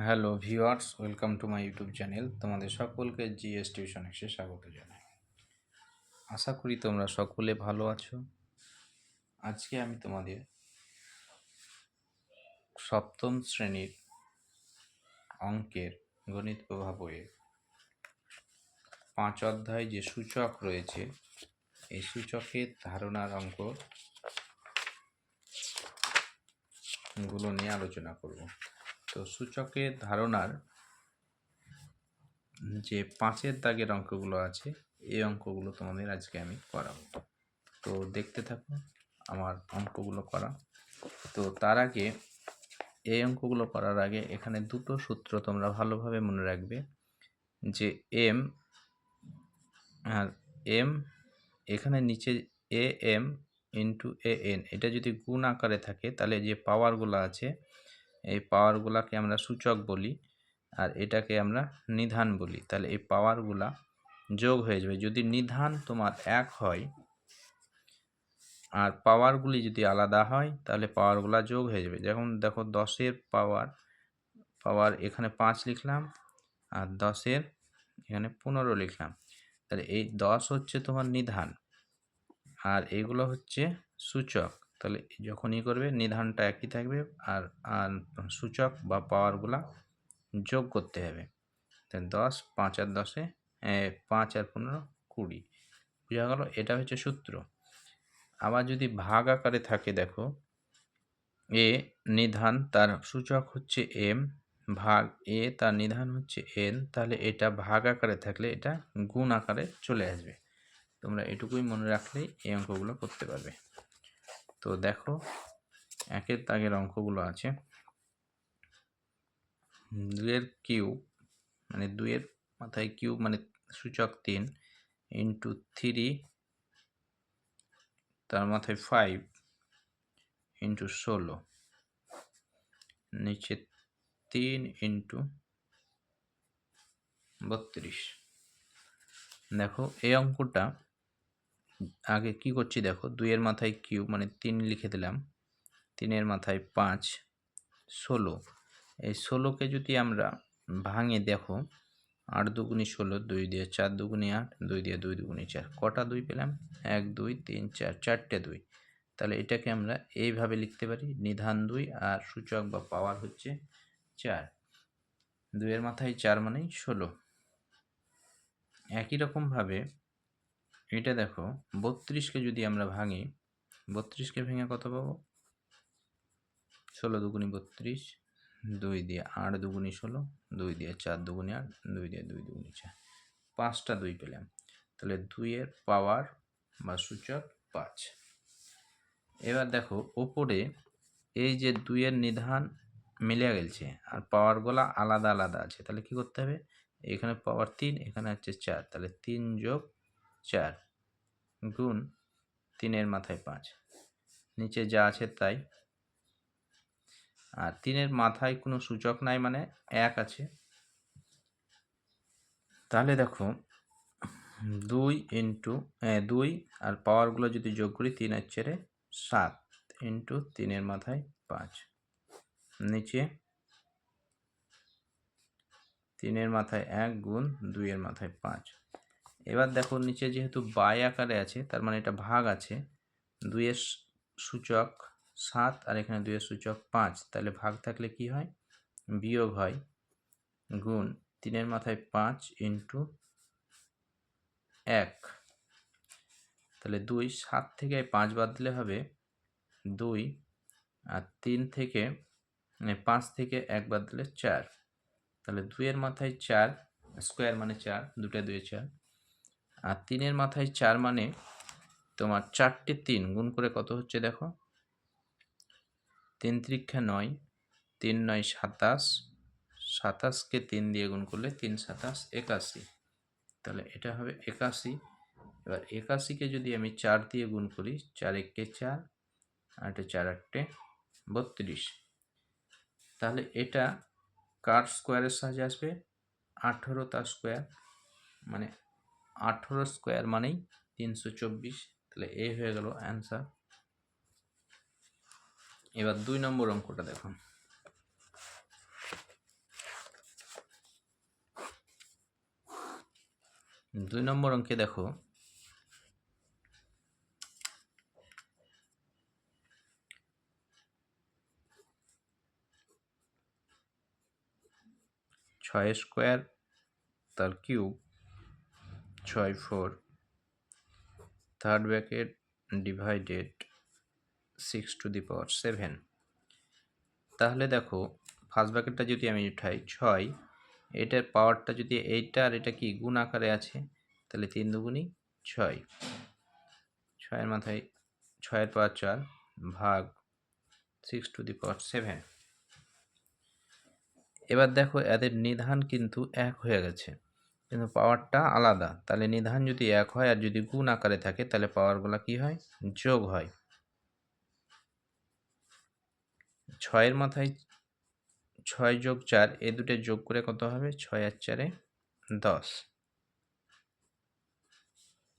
Hello viewers, welcome to my YouTube channel. তোমাদের সকলকে GS tuition এসে স্বাগত জানাই। আশা করি তোমরা সকলে ভালো আছো। আজকে আমি তোমাদের সপ্তম শ্রেণির অঙ্কের গণিত প্রভাব পাঁচ অধ্যায় যে সূচক রয়েছে, এই সূচকের ধারণার অঙ্কগুলো নিয়ে আলোচনা করব। তো সূচকের ধারণার যে পাঁচের দাগের অঙ্কগুলো আছে, এই অঙ্কগুলো তোমাদের আজকে আমি করাবো। তো দেখতে থাকো, আমার অঙ্কগুলো করা। তো তার আগে, এই অঙ্কগুলো করার আগে এখানে দুটো সূত্র তোমরা ভালোভাবে মনে রাখবে যে এম আর এম এখানে নিচে A M into A N. এটা যদি গুণ আকারে থাকে, তাহলে যে পাওয়ারগুলো আছে এই পাওয়ারগুলাকে আমরা সূচক বলি আর এটাকে আমরা নিধান বলি। তাহলে এই পাওয়ারগুলা যোগ হয়ে যাবে। যদি নিধান তোমার এক হয় আর পাওয়ারগুলি যদি আলাদা হয়, তাহলে পাওয়ারগুলা যোগ হয়ে যাবে। যেমন দেখো দশের পাওয়ার পাওয়ার এখানে পাঁচ লিখলাম আর দশের এখানে পনেরো লিখলাম। তাহলে এই দশ হচ্ছে তোমার নিধান আর এগুলো হচ্ছে সূচক। তাহলে যখনই করবে নিধানটা একই থাকবে আর আর সূচক বা পাওয়ারগুলা যোগ করতে হবে। তাহলে দশ, পাঁচ আর দশে পাঁচ আর পনেরো কুড়ি। বোঝা গেল? এটা হচ্ছে সূত্র। আবার যদি ভাগ আকারে থাকে দেখো, এ নিধান তার সূচক হচ্ছে এম ভাগ এ তার নিধান হচ্ছে এন, তাহলে এটা ভাগ আকারে থাকলে এটা গুণ আকারে চলে আসবে। তোমরা এটুকুই মনে রাখলেই এই অঙ্কগুলো করতে পারবে। তো দেখো, একের তাগের অঙ্কগুলো আছে। দুইয়ের কিউব মানে দুইয়ের মাথায় কিউব মানে সূচক তিন ইন্টু থ্রি, তার মাথায় ফাইভ ইন্টু ষোলো, নিচে তিন ইন্টু বত্রিশ। দেখো, এই অঙ্কটা আগে কি করছি দেখো, দুইয়ের মাথায় কিউব মানে তিন লিখে দিলাম। তিনের মাথায় পাঁচ, ষোলো। এই ষোলোকে যদি আমরা ভাঙে দেখো, আট দুগুনি ষোলো, দুই দিয়ে চার দুগুনি আট, দুই দিয়ে দুই দুগুনি চার। কটা দুই পেলাম? এক, দুই, তিন, চার, চারটে দুই। তাহলে এটাকে আমরা এইভাবে লিখতে পারি, নিধান দুই আর সূচক বা পাওয়ার হচ্ছে চার। দুইয়ের মাথায় চার মানেই ষোলো। একই রকমভাবে এটা দেখো বত্রিশকে যদি আমরা ভাঙি বত্রিশকে ভেঙে কত পাবো? ষোলো দুগুনি বত্রিশ, দুই দিয়ে আট দুগুনি ষোলো, দুই দিয়ে চার দুগুনি আট, দুই দিয়ে দুই দুগুনি চার। পাঁচটা দুই পেলাম। তাহলে দুইয়ের পাওয়ার বা সূচক পাঁচ। এবার দেখো, ওপরে এই যে দুইয়ের নিধান মিলে গেছে আর পাওয়ারগুলা আলাদা আলাদা আছে, তাহলে কি করতে হবে? এখানে পাওয়ার তিন, এখানে হচ্ছে চার, তাহলে তিন যোগ চার। গুণ তিনের মাথায় পাঁচ। নিচে যা আছে তাই। আর তিনের মাথায় কোনো সূচক নাই মানে এক আছে। তাহলে দেখো, দুই ইন্টু দুই আর পাওয়ারগুলো যদি যোগ করি তিন আর চেরে সাত ইন্টু তিনের মাথায় পাঁচ। নিচে তিনের মাথায় এক গুণ দুইয়ের মাথায় পাঁচ। এবার দেখো নিচে যেহেতু বাই আকারে আছে, তার মানে এটা ভাগ আছে, দুইয়ের সূচক সাত আর এখানে দুইয়ের সূচক পাঁচ, তাহলে ভাগ থাকলে কি হয়? বিয়োগ হয় গুণ তিনের মাথায় পাঁচ ইন্টু এক। তাহলে দুই সাত থেকে পাঁচ বাদ দিলে হবে দুই আর তিন থেকে মানে পাঁচ থেকে এক বাদ দিলে চার। তাহলে দুইয়ের মাথায় চার, স্কোয়ার মানে চার দুটা দুয়ে চার। আর তিনের মাথায় চার মানে তোমার চারটে তিন। গুণ করে কত হচ্ছে দেখো? তিন ত্রিক্ষা নয়, তিন নয় সাতাশ, সাতাশকে তিন দিয়ে গুণ করলে তিন সাতাশ একাশি। তাহলে এটা হবে একাশি। এবার একাশিকে যদি আমি চার দিয়ে গুণ করি, চার এককে চার, আর এটা চার আটটে বত্রিশ। তাহলে এটা কার স্কোয়ারের সাহায্যে আসবে? আঠেরো তার স্কোয়ার মানে আঠেরো স্কোয়ার মানেই তিনশো চব্বিশ। তাহলে এ হয়ে গেল অ্যান্সার। এবার দুই নম্বর অঙ্কটা দেখুন। দুই নম্বর অঙ্কে দেখো, ছয় স্কোয়ার তার কিউব ছয় four third bracket divided six to the power seven তাহলে দেখো ফার্স্ট ব্র্যাকেটটা যদি আমি উঠাই ছয়, এটার পাওয়ারটা যদি এইটা আর এটা কি গুণ আকারে আছে, তাহলে তিন দুগুণই ছয়। ছয়ের মাথায়, ছয়ের পাওয়ার চার ভাগ six to the power seven এবার দেখো, এদের নিধান কিন্তু এক হয়ে গেছে। কিন্তু পাওয়ারটা আলাদা। তাহলে নিধান যদি এক হয় আর যদি গুণ আকারে থাকে, তাহলে পাওয়ারগুলো কি হয়? যোগ হয়। ছয়ের মাথায় ছয় যোগ চার, এ দুটো যোগ করে কত হবে? ছয় আর চারে দশ।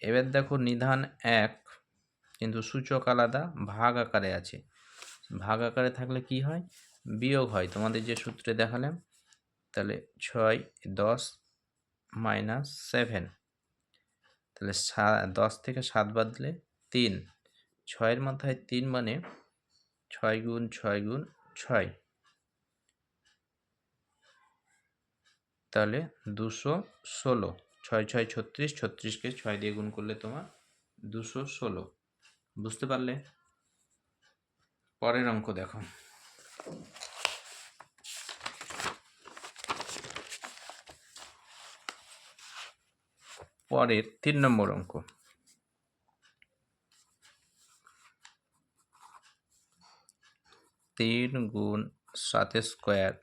এবার দেখো নিধান এক, কিন্তু সূচক আলাদা, ভাগ আকারে আছে। ভাগ আকারে থাকলে কি হয়? বিয়োগ হয়। তোমাদের যে সূত্রে দেখালাম, তাহলে ছয়, দশ মাইনাস সেভেন তাহলে দশ থেকে সাত বাদলে তিন। ছয়ের মাথায় তিন মানে ছয় গুণ ছয় গুণ ছয়। তাহলে দুশো ষোলো। ছয় ছয়, ছত্রিশ, ছত্রিশকে ছয় দিয়ে গুণ করলে তোমার দুশো ষোলো। বুঝতে পারলে? পরের অঙ্ক দেখো। পরের তিন নম্বর অঙ্ক। তিন গুণ সাত স্কোয়ার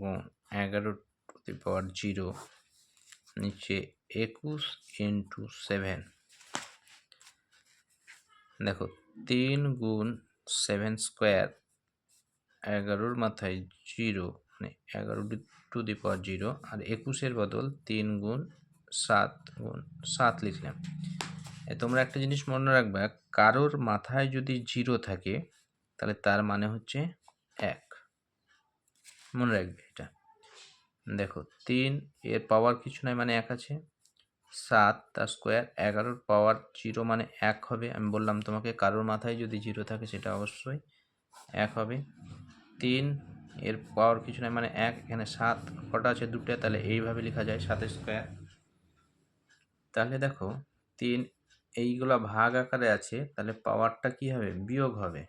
গুণ এগারো টু দি পাওয়ার জিরো, নিচে একুশ ইন্টু সেভেন। দেখো, তিন গুণ সেভেন স্কোয়ার এগারোর মাথায় জিরো মানে এগারো টু দি পাওয়ার জিরো, আর একুশের বদল তিন গুণ সাত গুণ, সাত লিখলাম। তোমরা একটা জিনিস মনে রাখবে, কারোর মাথায় যদি জিরো থাকে, তাহলে তার মানে হচ্ছে এক। মনে রাখবে এটা। দেখো, তিন, এর পাওয়ার কিছু নয় মানে এক আছে। সাত, তার স্কোয়ার এগারোর পাওয়ার জিরো মানে এক হবে। আমি বললাম তোমাকে, কারোর মাথায় যদি জিরো থাকে, সেটা অবশ্যই এক হবে। তিন, এর পাওয়ার কিছু নয় মানে এক, এখানে সাত, কটা আছে দুটো, তাহলে এইভাবে লেখা যায়, সাতের স্কোয়ার তাহলে দেখো তিন এইগুলা ভাগ আকারে আছে, তাহলে পাওয়ারটা কি হবে? বিয়োগ হবে।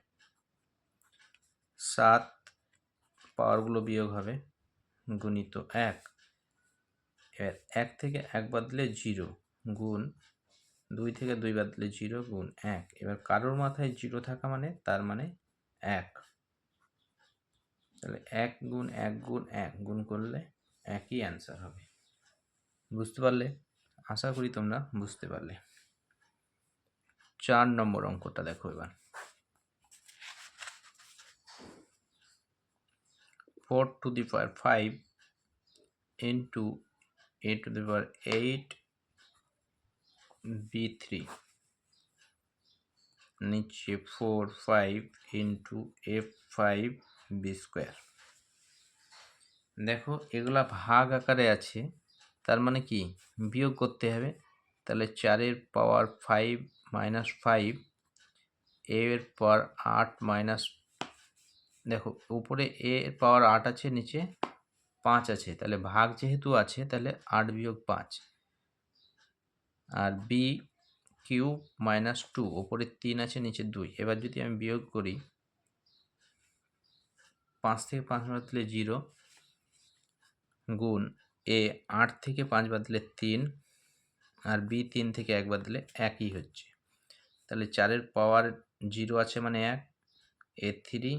সাত পাওয়ারগুলো বিয়োগ হবে, গুণিত এক। এবার এক থেকে এক বাদলে জিরো গুণ দুই থেকে দুই বাদলে জিরো গুণ এক। এবার কারোর মাথায় জিরো থাকা মানে তার মানে এক। তাহলে এক গুণ এক গুণ এক, গুণ করলে একই অ্যান্সার হবে। বুঝতে পারলে? আশা করি তোমরা বুঝতে পারলে। চার নম্বর অঙ্কটা দেখো এবার। Four to the power five into A to the power eight B three নিচে four five into F five B square দেখো, এগুলা ভাগ আকারে আছে। তার মানে কি? বিয়োগ করতে হবে। তাহলে চারের পাওয়ার ফাইভ মাইনাস ফাইভ এর পর আট মাইনাস দেখো, উপরে এ এর পাওয়ার আট আছে, নিচে পাঁচ আছে। তাহলে ভাগ যেহেতু আছে, তাহলে আট বিয়োগ পাঁচ। আর বি কিউ মাইনাস টু ওপরে তিন আছে, নিচে দুই। এবার যদি আমি বিয়োগ করি, পাঁচ থেকে পাঁচ বাদলে জিরো গুণ এ আট থেকে পাঁচ বাদলে তিন আর বি তিন থেকে এক বাদলে একই হচ্ছে। তাহলে চারের পাওয়ার জিরো আছে মানে এক, এ থ্রি,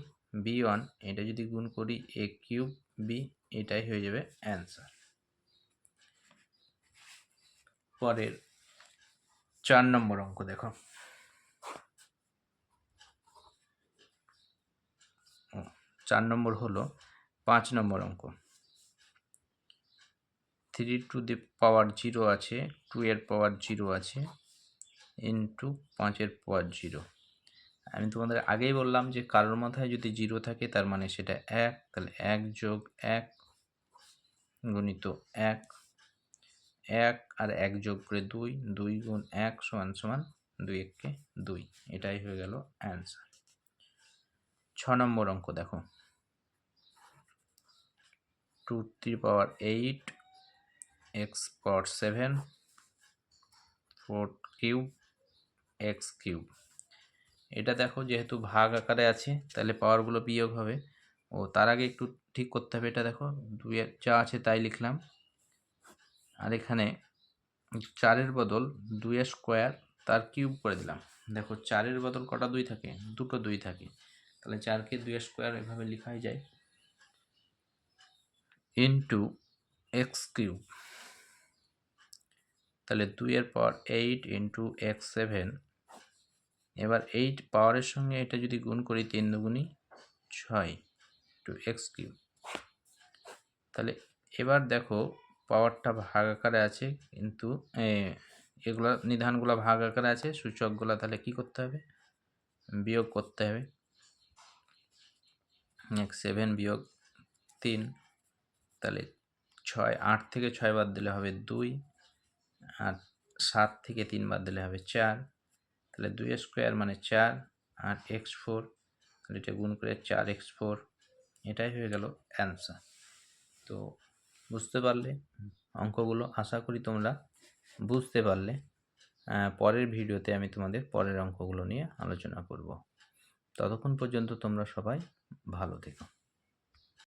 বি ওয়ান, এটা যদি গুণ করি এ কিউব, বি, এটাই হয়ে যাবে অ্যান্সার। পরের চার নম্বর অঙ্ক দেখো। চার নম্বর হলো পাঁচ নম্বর অঙ্ক। Three to the power zero আছে টু এর পাওয়ার জিরো আছে ইন্টু পাঁচের পাওয়ার জিরো আমি তোমাদের আগেই বললাম যে কারোর মাথায় যদি জিরো থাকে, তার মানে সেটা এক, তাহলে এক যোগ এক গণিত এক। এক আর এক যোগ করে দুই দুই গুণ এক সমান সমান দুই এককে দুই। এটাই হয়ে গেল অ্যান্সার ছ নম্বর অঙ্ক দেখো। Two three power eight X power seven, four cube, X cube. এটা দেখো যেহেতু ভাগ আকারে আছে, তাহলে পাওয়ারগুলো বিয়োগ হবে। ও তার আগে একটু ঠিক করতে হবে এটা দেখো দুইয়ের যা আছে তাই লিখলাম। আর এখানে চারের বদল দুইয়ের স্কোয়ার তার কিউব করে দিলাম। দেখো চারের বদল কটা দুই থাকে? দুটো দুই থাকে। তাহলে চারকে দুইয়ের স্কোয়ার এভাবে লেখাই যায়। Into X cube. তাহলে দুইয়ের power eight into X seven এবার এইট পাওয়ারের সঙ্গে এটা যদি গুণ করি তিন দুগুণই ছয় টু এক্স কিউব তাহলে এবার দেখো পাওয়ারটা ভাগ আকারে আছে, কিন্তু এগুলো নিধানগুলো ভাগ আকারে আছে, সূচকগুলো তাহলে কি করতে হবে? বিয়োগ করতে হবে। সেভেন বিয়োগ তিন, তাহলে ছয়, আট থেকে ছয় বাদ দিলে হবে দুই। আর সাত থেকে তিন বাদ দিলে হবে চার। তাহলে দুই স্কোয়ার মানে চার আর এক্স ফোর, তাহলে এটা গুণ করে চার এক্স ফোর, এটাই হয়ে গেল অ্যান্সার। তো বুঝতে পারলে অঙ্কগুলো, আশা করি তোমরা বুঝতে পারলে। পরের ভিডিওতে আমি তোমাদের পরের অঙ্কগুলো নিয়ে আলোচনা করব। ততক্ষণ পর্যন্ত তোমরা সবাই ভালো থেকো।